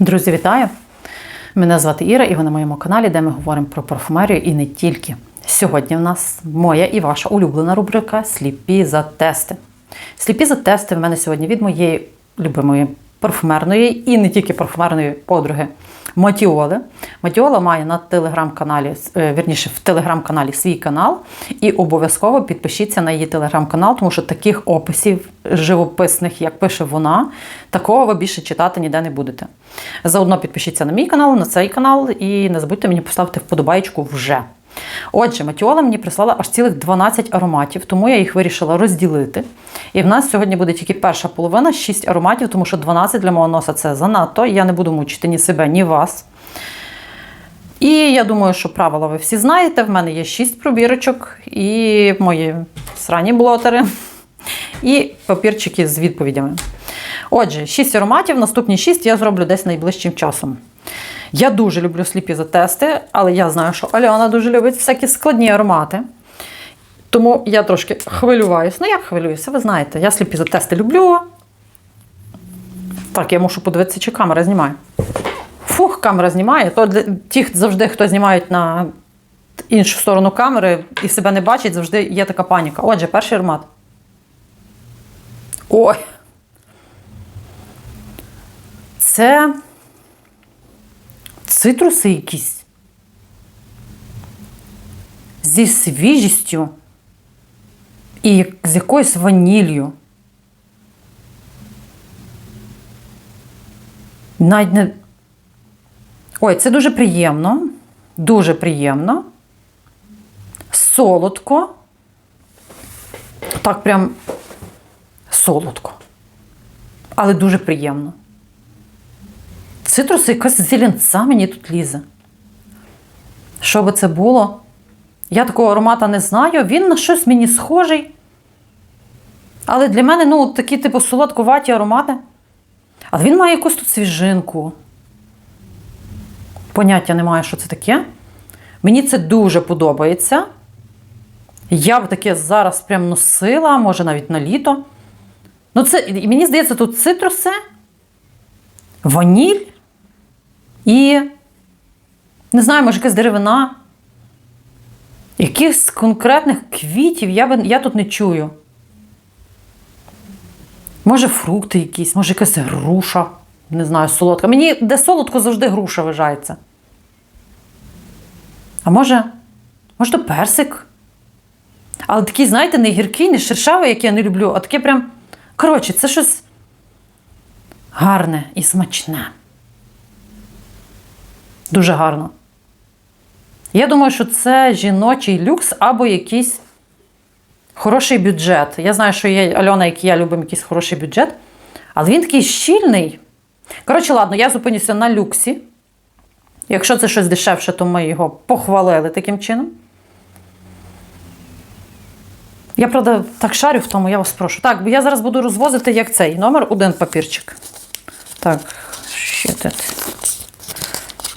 Друзі, вітаю! Мене звати Іра, і ви на моєму каналі, де ми говоримо про парфумерію і не тільки. Сьогодні в нас моя і ваша улюблена рубрика Сліпі за тести. Сліпі за тести в мене сьогодні від моєї любимої парфумерної і не тільки парфумерної подруги Матіоли. Матіола має на телеграм-каналі, е, вірніше, в телеграм-каналі свій канал. І обов'язково підпишіться на її телеграм-канал, тому що таких описів живописних, як пише вона, такого ви більше читати ніде не будете. Заодно підпишіться на мій канал, на цей канал, і не забудьте мені поставити вподобайку вже. Отже, Матіола мені прислала аж цілих 12 ароматів, тому я їх вирішила розділити. І в нас сьогодні буде тільки перша половина, 6 ароматів, тому що 12 для мого носа це занадто. Я не буду мучити ні себе, ні вас. І я думаю, що правила ви всі знаєте. В мене є 6 пробірочок і мої срані блотери, і папірчики з відповідями. Отже, 6 ароматів, наступні 6 я зроблю десь найближчим часом. Я дуже люблю сліпі затести, але я знаю, що Альона дуже любить всякі складні аромати. Тому я трошки хвилюваюся. Ну, як хвилююся, ви знаєте, я сліпі затести люблю. Так, я мушу подивитися, чи камера знімає. Фух, камера знімає. То для тих завжди, хто знімають на іншу сторону камери і себе не бачить, завжди є така паніка. Отже, перший аромат. Ой. Це цитруси якісь. Зі свіжістю і з якоюсь ваніллю. Навіть не. Ой, це дуже приємно. Дуже приємно. Солодко. Так, прям солодко. Але дуже приємно. Цитруси якась зеленця мені тут лізе. Що би це було? Я такого аромата не знаю. Він на щось мені схожий. Але для мене, ну, такі, типу, солодкуваті аромати. Але він має якусь тут свіжинку. Поняття немає, що це таке. Мені це дуже подобається. Я б таке зараз прям носила, може навіть на літо. Ну, це, мені здається, тут цитруси, ваніль і, не знаю, може, якась деревина. Якихось конкретних квітів я, би, я тут не чую. Може, фрукти якісь, може, якась груша, не знаю, солодка. Мені де солодко завжди груша вважається. А може, може, то персик. Але такий, знаєте, не гіркий, не шершавий, як я не люблю, а таке прям. Коротше, це щось гарне і смачне. Дуже гарно. Я думаю, що це жіночий люкс або якийсь хороший бюджет. Я знаю, що є Альона, як і я любимо якийсь хороший бюджет. Але він такий щільний. Коротше, ладно, я зупинюся на люксі. Якщо це щось дешевше, то ми його похвалили таким чином. Я, правда, так шарю в тому, я вас прошу. Так, бо я зараз буду розвозити як цей номер один папірчик. Так, ще тут.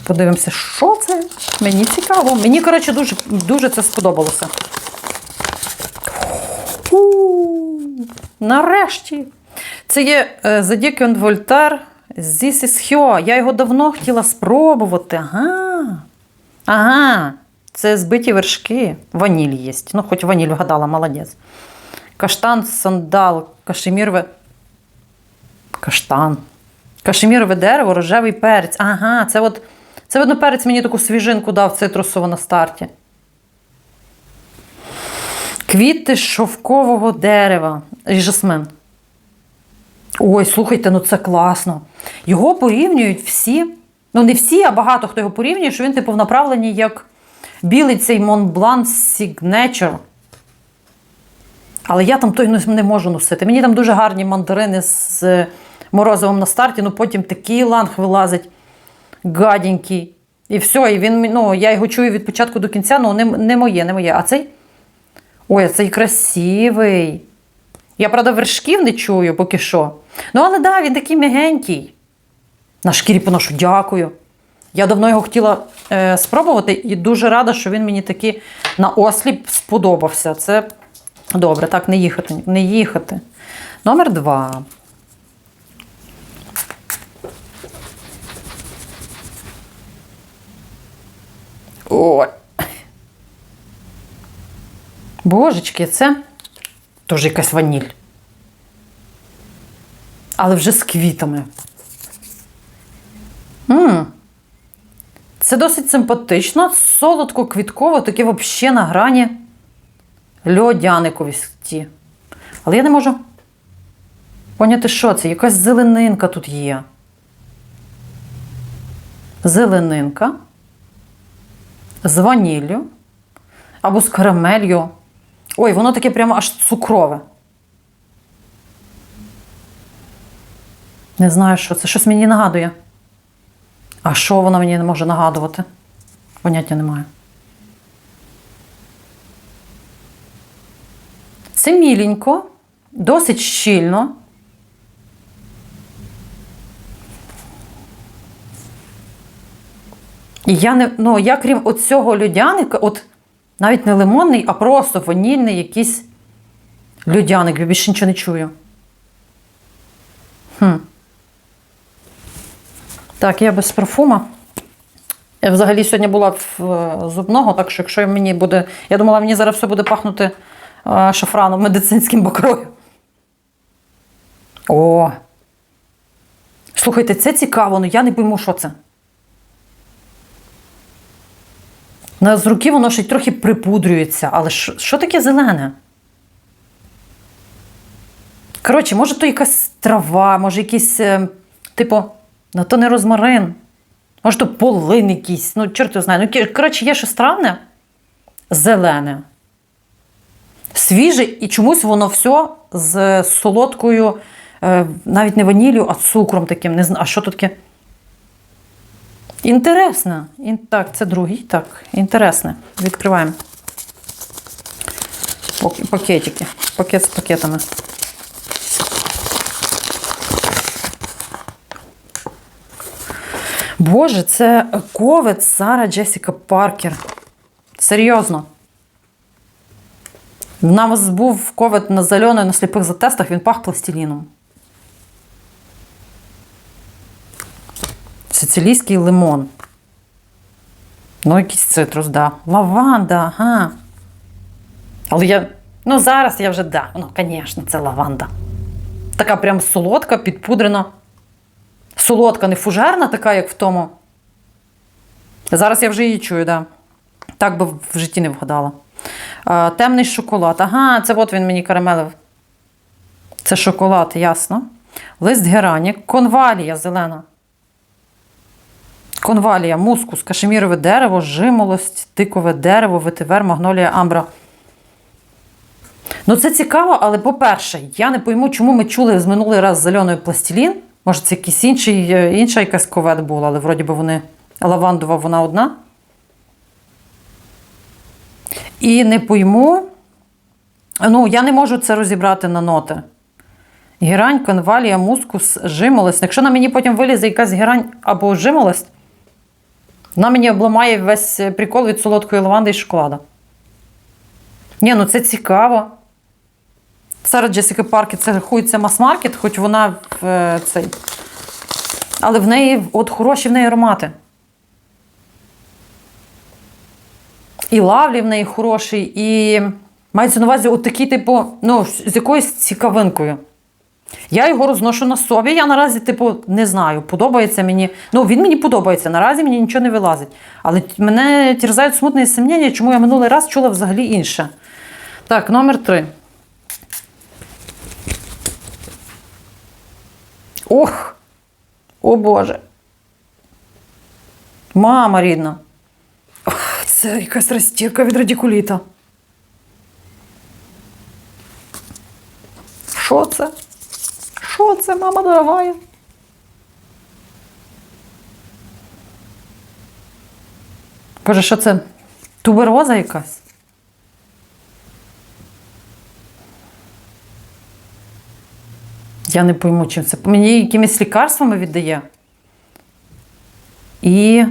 Подивимося, що це. Мені цікаво. Мені, коротше, дуже, дуже це сподобалося. Фу, нарешті. Це є The Dickon Voltaire This. Я його давно хотіла спробувати. Ага. Ага. Це збиті вершки. Ваніль є. Ну, хоч ваніль вгадала, молодець. Каштан, сандал, кашемірове. Каштан. Кашемірове дерево, рожевий перець. Ага, це от. Це, видно, перець мені таку свіжинку дав цитрусово на старті. Квіти шовкового дерева. І жасмин. Ой, слухайте, ну це класно. Його порівнюють всі. Ну, не всі, а багато хто його порівнює, що він, типу, в направленні як білий цей Montblanc Signature. Але я там той не можу носити. Мені там дуже гарні мандарини з морозивом на старті, ну потім такий ланг вилазить гаденький. І все, і він, ну, я його чую від початку до кінця, ну не, не моє, не моє. А цей. Ой, а цей красивий. Я, правда, вершків не чую поки що. Ну, але да, він такий м'ягенький. На шкірі поношу, дякую. Я давно його хотіла е, спробувати і дуже рада, що він мені таки на осліп сподобався. Це добре, так, не їхати. Не їхати. Номер два. Ой. Божечки, це теж якась ваніль. Але вже з квітами. м Це досить симпатично, солодко-квітково, таке взагалі на грані льодяниковісті. Але я не можу поняти, що це. Якась зеленинка тут є. Зеленинка з ваніллю або з карамелью. Ой, воно таке прямо аж цукрове. Не знаю, що це. Щось мені нагадує. А що воно мені не може нагадувати? Поняття немає. Це міленько, досить щільно. І я не, ну, я крім оцього льодяника, от навіть не лимонний, а просто ванільний якийсь льодяник. Я більше нічого не чую. Хм. Так, я без парфума. Я взагалі сьогодні була в е, зубного, так що якщо мені буде. Я думала, мені зараз все буде пахнути е, шафраном медицинським бакрою. О! Слухайте, це цікаво, але я не пойму, що це. На з руки воно ще й трохи припудрюється, але що, що таке зелене? Коротше, може, то якась трава, може якийсь, е, типу, ну то не розмарин. Може, то полин якийсь, ну, чорт його знає. Ну, коротше, є щось странне, зелене, свіже, і чомусь воно все з солодкою, е, навіть не ваніллю, а цукром таким. Не знаю, а що тут таке? Інтересно. Ін- Так, це другий. Так, інтересне. Відкриваємо. Пакетики. Пакет з пакетами. Боже, це ковид Сара Джесіка Паркер. Серйозно. В нас був ковид на зальоної на сліпих затестах, він пах пластиліном. Сицилійський лимон. Ну, якийсь цитрус, да. Лаванда, ага. Але я. Ну, зараз я вже, да. Ну, звісно, це лаванда. Така прям солодка, підпудрена. Солодка, не фужерна, така, як в тому. Зараз я вже її чую, да. Так би в житті не вгадала. А, темний шоколад. Ага, це от він мені карамелив. Це шоколад, ясно. Лист герані, конвалія зелена. Конвалія, мускус, кашемірове дерево, жимолость, тикове дерево, ветивер, магнолія, амбра. Ну, це цікаво, але по-перше, я не пойму, чому ми чули з минулий раз зелений пластилін. Може, це якийсь інший, е, інша якась ковет була, але вроді би вони лавандова, вона одна. І не пойму. Ну, я не можу це розібрати на ноти. Герань, конвалія, мускус, жимолость. Якщо на мені потім вилізе якась герань або жимолость, вона мені обламає весь прикол від солодкої лаванди і шоколада. Ні, ну це цікаво. Сара Джесіка Паркер це рахується мас-маркет, хоч вона в е, цей. Але в неї от хороші в неї аромати. І лавлі в неї хороший, і мається на увазі от такий, типу, ну, з якоюсь цікавинкою. Я його розношу на собі. Я наразі, типу, не знаю, подобається мені. Ну, він мені подобається, наразі мені нічого не вилазить. Але мене терзають смутні сумніння, чому я минулий раз чула взагалі інше. Так, номер три. Ох! О Боже. Мама рідна. Це якась розтірка від радикуліта. Що це? Що це, мама дорогая? Боже, що це? Тубероза якась? Я не пойму, чим це. Мені якимись лікарствами віддає. І.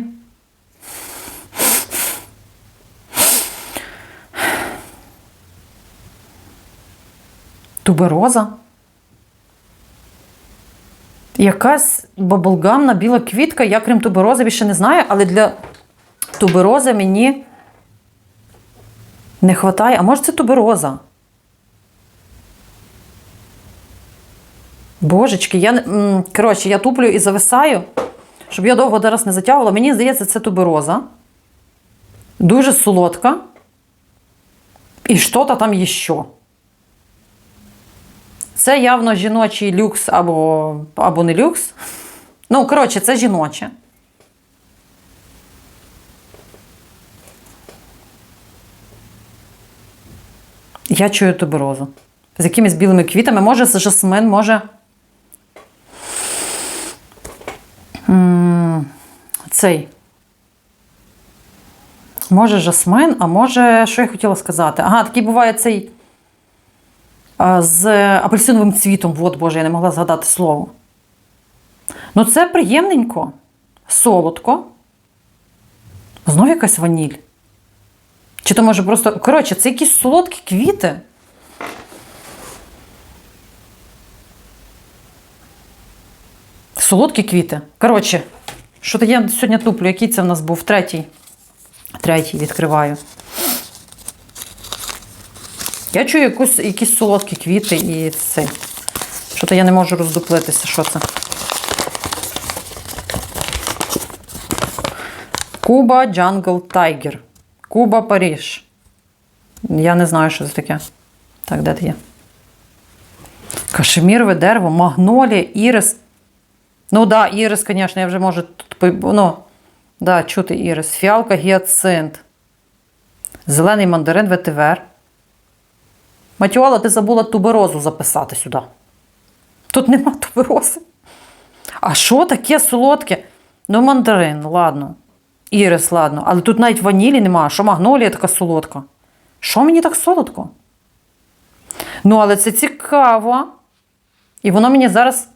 Тубероза. Якась баблгамна біла квітка, я крім туберози більше не знаю, але для туберози мені не вистачає. А може це тубероза? Божечки, я коротше, я туплю і зависаю, щоб я довго зараз не затягувала. Мені здається, це тубероза. Дуже солодка. І що-то там є що. Це явно жіночий люкс або, або не люкс. Ну, коротше, це жіноче. Я чую туберозу. З якимись білими квітами. Може, жасмин, може. Цей. Може, жасмин, а може, що я хотіла сказати? Ага, такий буває цей з апельсиновим цвітом. От, Боже, я не могла згадати слово. Ну, це приємненько, солодко. Знов якась ваніль. Чи то може просто. Коротше, це якісь солодкі квіти. Солодкі квіти. Коротше, що то я сьогодні туплю, який це в нас був? Третій. Третій відкриваю. Я чую якусь, якісь солодкі квіти і це. Що то я не можу роздуплитися, що це. Куба Jungle Tiger. Куба Паріж. Я не знаю, що це таке. Так, де ти є? Кашемірове дерево, магнолія, ірис. Ну да, ірис, звісно, я вже можу тут ну, да, чути ірис. Фіалка, гіацинт. Зелений мандарин, ветивер. Матюала, ти забула туберозу записати сюди. Тут нема туберози. А що таке солодке? Ну, мандарин, ладно. Ірис, ладно. Але тут навіть ванілі нема. Що магнолія така солодка? Що мені так солодко? Ну, але це цікаво. І воно мені зараз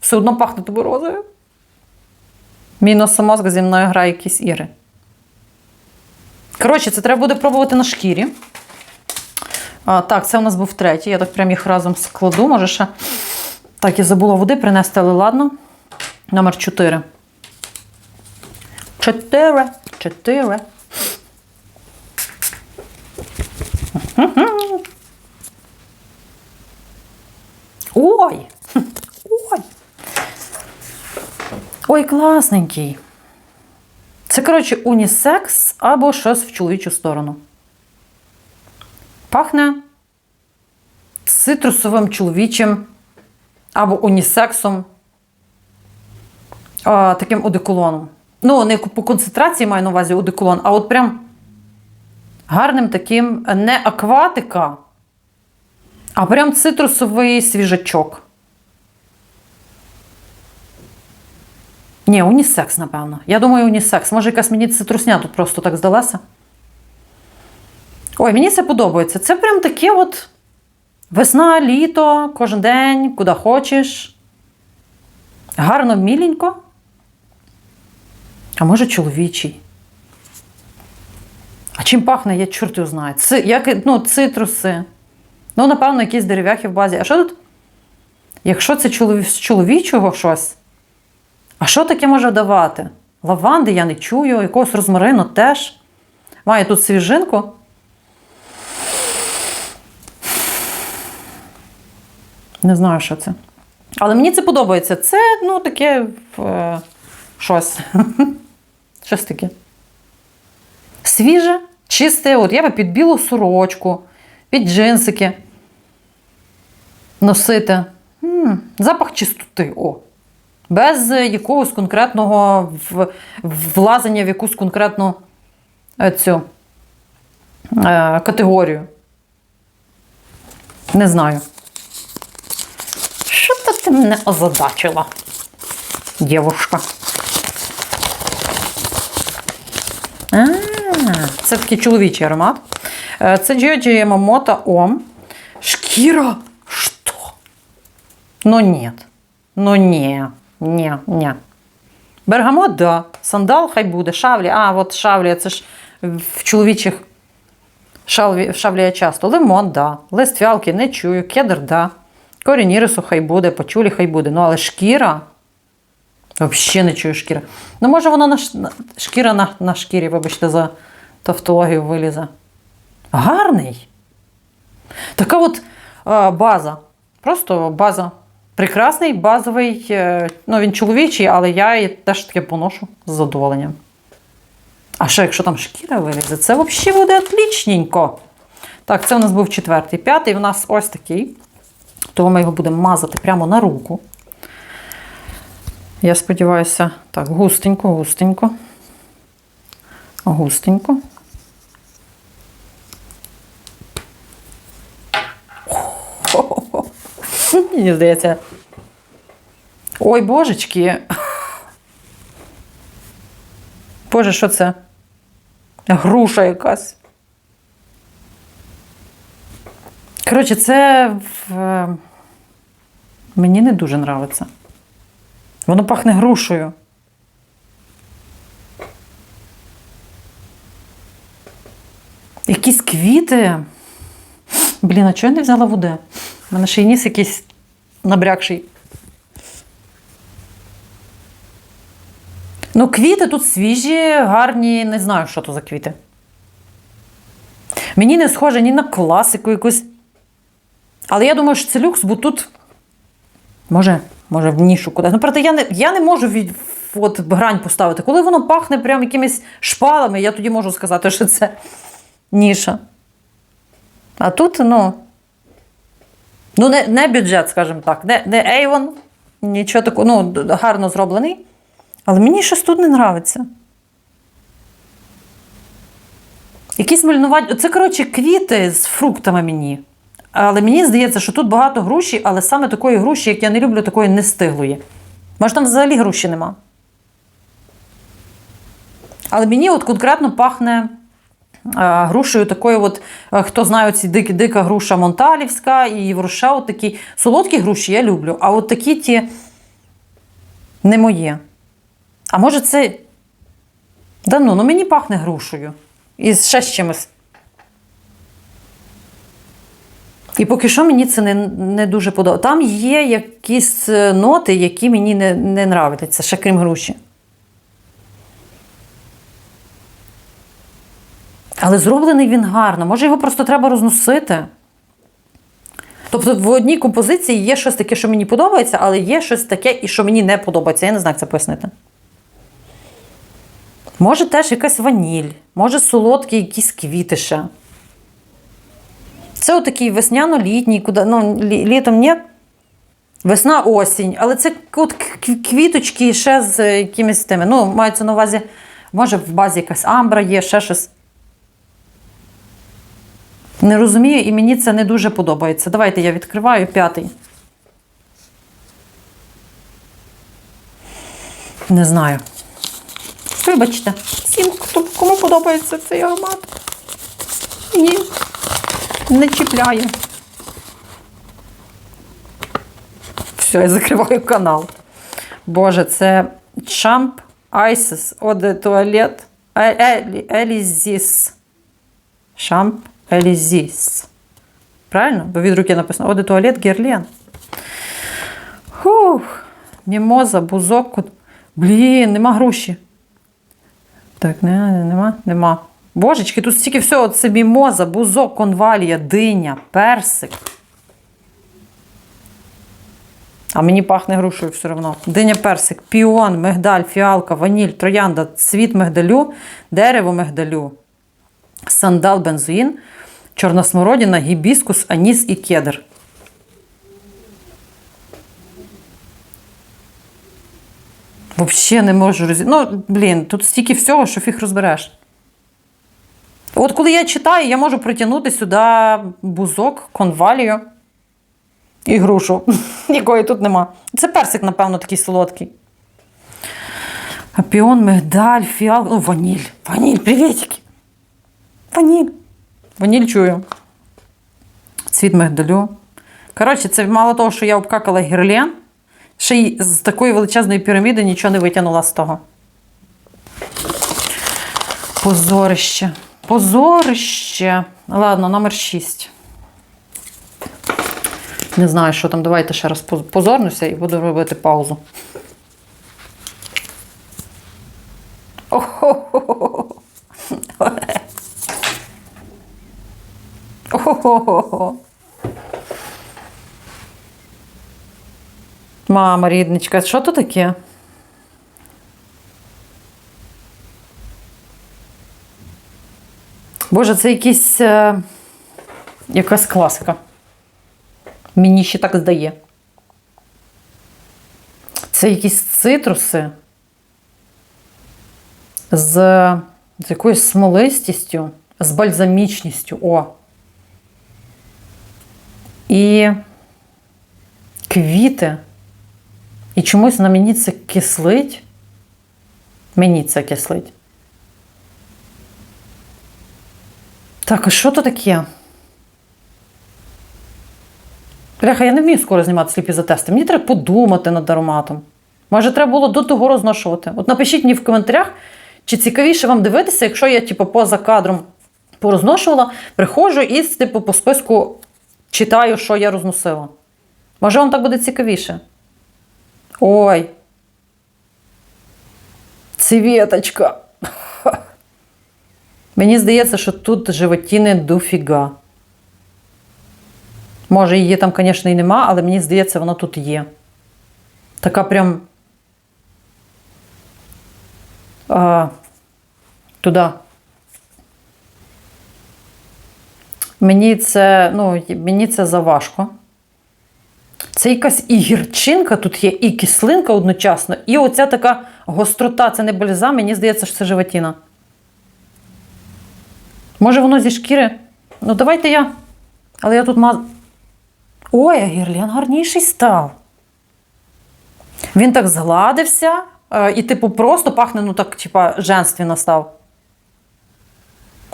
все одно пахне туберозою. Мій носомозг зі мною грає якісь іри. Коротше, це треба буде пробувати на шкірі. А, так, це у нас був третій. Я так прям їх разом складу. Може ще. Так, я забула води принести, але ладно. Номер 4. 4. 4. Ой! Ой! Ой, класненький. Це, коротше, унісекс або щось в чоловічу сторону. Пахне цитрусовим чоловічим або унісексом, а, таким одеколоном. Ну, не по концентрації маю на увазі одеколон, а от прям гарним таким не акватика, а прям цитрусовий свіжачок. Ні, унісекс, напевно. Я думаю, унісекс. Може, якась мені цитрусня тут просто так здалася. Ой, мені це подобається. Це прям таке от весна, літо, кожен день, куди хочеш. Гарно, міленько. А може, чоловічий. А чим пахне, я чорт його знаю. Ци, як, ну, цитруси. Ну, напевно, якісь дерев'яхи в базі. А що тут? Якщо це з чоловічого щось, а що таке може давати? Лаванди я не чую, якогось розмарину теж. Має тут свіжинку. Не знаю, що це. Але мені це подобається. Це, ну, таке е, щось. щось таке. Свіже, чисте. От я би під білу сорочку, під джинсики носити. М, запах чистоти. О. Без якогось конкретного в- влазення в якусь конкретну е, цю е, категорію. Не знаю. Мене озадачила, дівушка? Це такий чоловічий аромат. Е, Це Giorgio Yamamoto Om. Шкіра. Що? Ну нет. Ну ні. Ні, ні. Бергамот, да. Сандал хай буде. Шавлі. А, от шавлі, це ж в чоловічих шавлі, шавлі я часто. Лимон, да. Лист фіалки не чую. Кедр, да. Корінь ірису хай буде, пачулі хай буде. Ну, але шкіра. Взагалі не чую шкіри. Ну, може, вона на, шкіра на, на шкірі, вибачте, за тавтологію вилізе. Гарний. Така от е, база. Просто база. Прекрасний, базовий. е, ну, він чоловічий, але я і теж таке поношу з задоволенням. А ще якщо там шкіра вилізе, це взагалі буде отлічненько. Так, це у нас був четвертий. П'ятий у нас ось такий. Тому ми його будемо мазати прямо на руку. Я сподіваюся, так, густенько, густенько. Густенько. Мені здається. Ой, божечки. Боже, що це? Груша якась. Коротше, це в... мені не дуже нравиться. Воно пахне грушею. Якісь квіти. Блін, а чого я не взяла води? У мене ще й ніс якийсь набрякший. Ну, квіти тут свіжі, гарні, не знаю, що то за квіти. Мені не схоже ні на класику якусь. Але я думаю, що це люкс, бо тут. Може, може, в нішу кудись. Ну, правда, я не, я не можу від, от, грань поставити. Коли воно пахне прям якимись шпалами, я тоді можу сказати, що це ніша. А тут, ну. Ну, не, не бюджет, скажімо так. Не, не Avon, нічого такого, ну, гарно зроблений. Але мені щось тут не нравиться. Якісь мальнуваті. Це, коротше, квіти з фруктами мені. Але мені здається, що тут багато груші, але саме такої груші, як я не люблю, такої не стиглої. Може, там взагалі груші нема. Але мені от конкретно пахне а, грушею такою, от, а, хто знає, ці дик, дика груша Монталівська і Євроша, от такі солодкі груші я люблю. А от такі ті не моє. А може це. Да ну, ну мені пахне грушею. І ще з чимось. І поки що мені це не, не дуже подобається. Там є якісь е, ноти, які мені не, не нравляться, ще крім груші. Але зроблений він гарно. Може, його просто треба розносити. Тобто в одній композиції є щось таке, що мені подобається, але є щось таке, і що мені не подобається. Я не знаю, як це пояснити. Може, теж якась ваніль, може, солодкі якісь квіти ще. Це отакий весняно-літній, куди, ну, лі- літом ні. Весна, осінь, але це от квіточки ще з е, якимись тими. Ну, мається на увазі, може, в базі якась амбра є, ще щось. Не розумію, і мені це не дуже подобається. Давайте я відкриваю п'ятий. Не знаю. Вибачте, всім, кому подобається цей аромат. Ні, не чіпляє. Все, я закриваю канал. Боже, це Champ Isis de Toilette Е- Елі- Елізіс. Шамп Елізіс. Правильно? Бо від руки написано de Toilette Guerlain. Хух. Мімоза, бузок. Блін, нема гроші. Так, не, нема, нема. Божечки, тут стільки всього. Це мімоза, бузок, конвалія, диня, персик. А мені пахне грушею все одно. Диня персик, піон, мигдаль, фіалка, ваніль, троянда, цвіт мигдалю, дерево мигдалю, сандал, бензоїн, чорна смородина, гібіскус, аніс і кедр. Взагалі не можу роз... Ну, блін, тут стільки всього, що фіг розбереш. От коли я читаю, я можу притягнути сюди бузок, конвалію і грушу, якої тут нема. Це персик, напевно, такий солодкий. Апіон, мигдаль, фіал. Ну, ваніль. Ваніль, привітики. Ваніль. Ваніль чую. Цвіт мигдалю. Коротше, це мало того, що я обкакала гірлен, ще й з такої величезної піраміди нічого не витягнула з того. Позорище. Позорище. Ладно, номер 6. Не знаю, що там. Давайте ще раз позорнуся і буду робити паузу. Охо-хо-хо. Охо-хо-хо. Мама рідничка, що то таке? Боже, це якийсь, е, якась класика. Мені ще так здає. Це якісь цитруси з, з якоюсь смолистістю, з бальзамічністю. О. І квіти. І чомусь на мені це кислить. Мені це кислить. Так, а що то таке? Бляха, я не вмію скоро знімати сліпі за тести. Мені треба подумати над ароматом. Може, треба було до того розношувати. От напишіть мені в коментарях, чи цікавіше вам дивитися, якщо я, типу, поза кадром порозношувала, приходжу і, типу, по списку читаю, що я розносила. Може, вам так буде цікавіше? Ой. Цвіточка. Мені здається, що тут животіни дофіга. Може, її там, звісно, і нема, але мені здається, вона тут є. Така прям. А, туди. Мені це, ну, мені це заважко. Це якась і гірчинка тут є, і кислинка одночасно, і оця така гострота, це не бальзам, мені здається, що це животіна. Може, воно зі шкіри? Ну, давайте я. Але я тут маз. Ой, а гірлен гарніший став. Він так згладився, е, і, типу, просто пахне, ну так, типа, женственно став.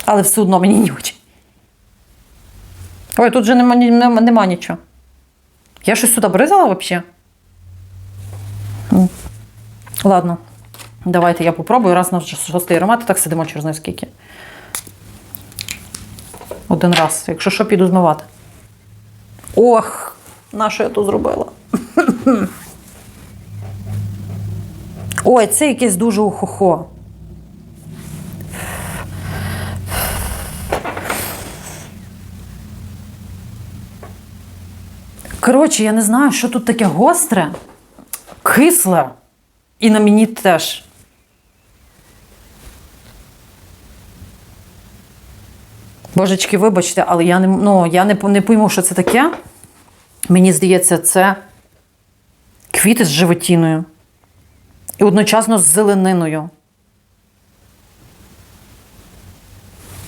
Але все одно мені очень. Ой, тут же нема, нема, нема нічого. Я щось сюди бризала взагалі? Ладно, давайте я попробую. Раз на шостий аромат, так сидимо через не скільки. Один раз. Якщо що, піду змивати. Ох, на що я тут зробила? Ой, це якесь дуже ухохо. Коротше, я не знаю, що тут таке гостре, кисле, і на мені теж. Божечки, вибачте, але я не, ну, я не, не пойму, що це таке. Мені здається, це квіти з животіною. І одночасно з зелениною.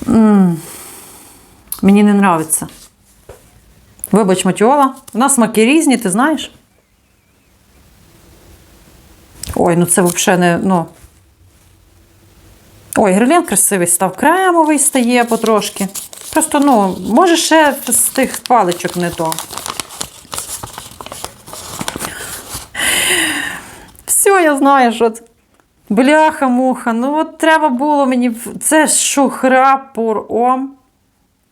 М-м. Мені не нравиться. Вибач, Матіола, у нас смаки різні, ти знаєш? Ой, ну це взагалі не. ну. Ой, грилен красивий став, кремовий стає потрошки. Просто, ну, може, ще з тих паличок не то. Все, я знаю, що це. Бляха-муха, ну от треба було мені. Це шухра пур ом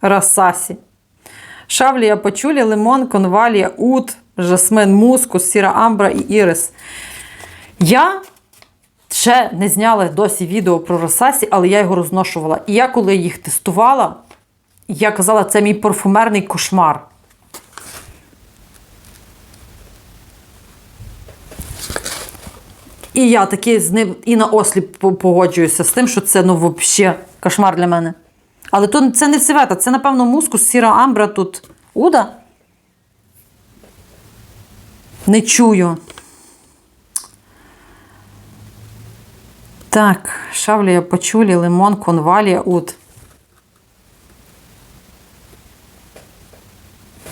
расасі. Шавлія пачулі, лимон, конвалія, ут, жасмин, мускус, сіра амбра і ірис. Я ще не зняла досі відео про Росасі, але я його розношувала. І я, коли їх тестувала, я казала, це мій парфумерний кошмар. І я таки з ним і на осліп погоджуюся з тим, що це ну, взагалі кошмар для мене. Але то це не цвета, це, напевно, мускус, сіра амбра тут. Уда? Не чую. Так, шавлія, пачулі, лимон, конвалія, ут.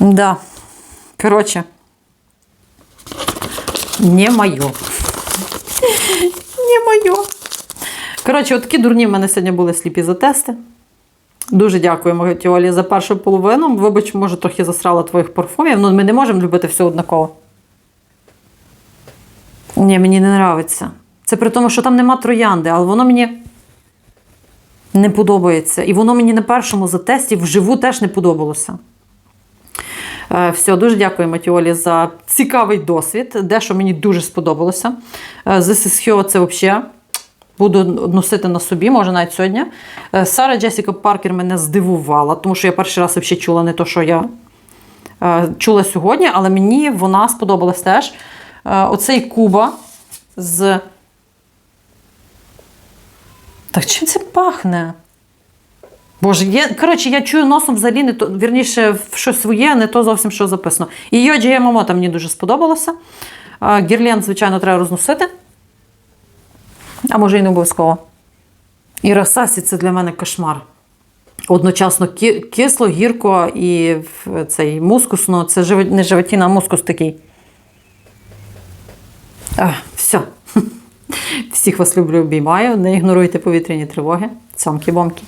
Да. Короче. Не моє. Не моє. Коротше, от такі дурні в мене сьогодні були сліпі за тести. Дуже дякуємо Тіолі за першу половину. Вибач, може, трохи засрала твоїх парфумів. Ну, ми не можемо любити все однаково. Ні, мені не подобається. Це при тому, що там нема троянди, але воно мені не подобається. І воно мені на першому затесті вживу теж не подобалося. Е, Все, дуже дякую Матіолі за цікавий досвід. Дещо мені дуже сподобалося. Е, is Hyo це взагалі Буду носити на собі, може навіть сьогодні. Е, Сара Джесіка Паркер мене здивувала, тому що я перший раз взагалі чула не то, що я чула сьогодні, але мені вона сподобалась теж. Оцей Куба з. Так чим це пахне? Боже, я, коротше, я чую носом взагалі не то, вірніше, щось своє, а не то зовсім що записано. І Йоджі Ямамото мені дуже сподобалося. Гірлен, звичайно, треба розносити. А може і не обов'язково. І Росасі це для мене кошмар. Одночасно кисло, гірко і цей мускусно. Це не животіна, а мускус такий. А, все. Всіх вас люблю, обіймаю. Не ігноруйте повітряні тривоги. Цьомки-бомки.